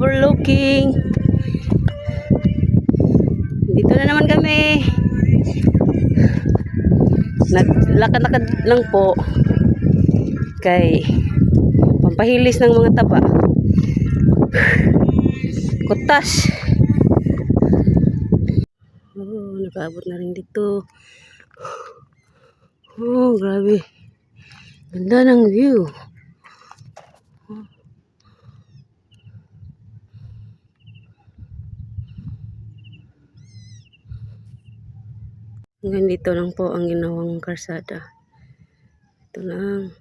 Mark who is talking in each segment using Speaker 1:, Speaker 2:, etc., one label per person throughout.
Speaker 1: overlooking. Dito na naman kami. Naglakad-lakad lang po. Kay pampahilis ng mga taba. Kutas. Oh, nakaabot na rin dito. Oh, grabe. Ganda ng view. Hanggang dito lang po ang ginawang karsada. Ito lang.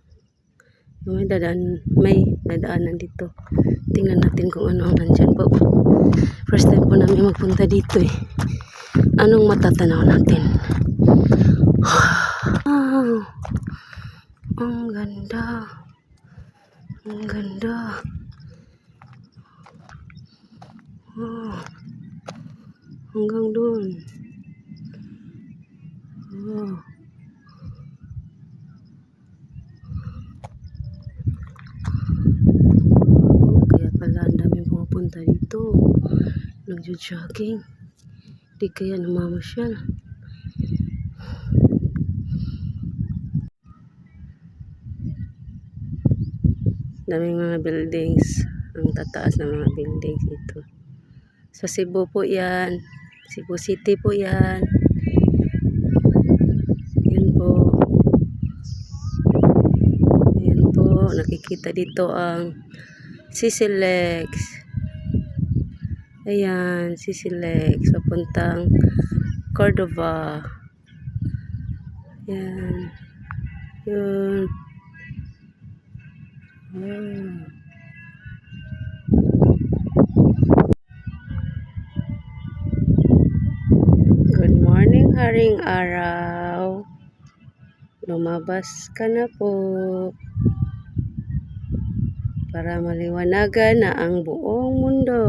Speaker 1: May dadaan, may dadaanan dito. Tingnan natin kung ano ang nandyan po. First time po namin magpunta dito eh. Anong matatanaw natin? Wow! Ang ganda. Ang ganda. Oh. Hanggang doon. Oh, kaya pala ang dami pumupunta dito. Nagjo-jogging. Di kaya namamasyal. Daming mga buildings. Ang tataas ng mga buildings ito. Sa Cebu po yan. Cebu City po. Yan po. Nakikita dito ang Sisilex. Ayan, Sisilex. Papuntang Cordova. Yan. Yun. Hmm. Good morning, Haring Araw. Lumabas ka na po. Para maliwanagan na ang buong mundo.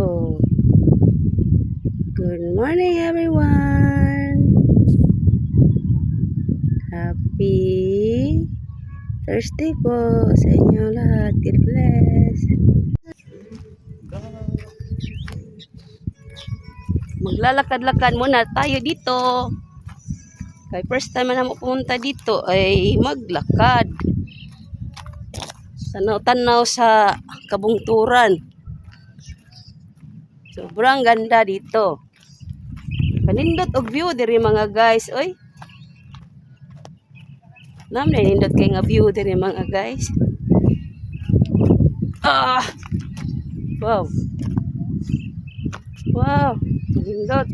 Speaker 1: Good morning, everyone. Happy Thursday po sa inyo lahat. God bless. Maglalakad-lakad muna tayo dito. Kay first time na mo pumunta dito ay maglakad. Tanaw-tanaw sa kabungturan. Sobrang ganda dito. Kanindot og view diri mga guys, oy. Nam na nindot kay nga view diri mga guys. Ah! Wow. Wow, nindot.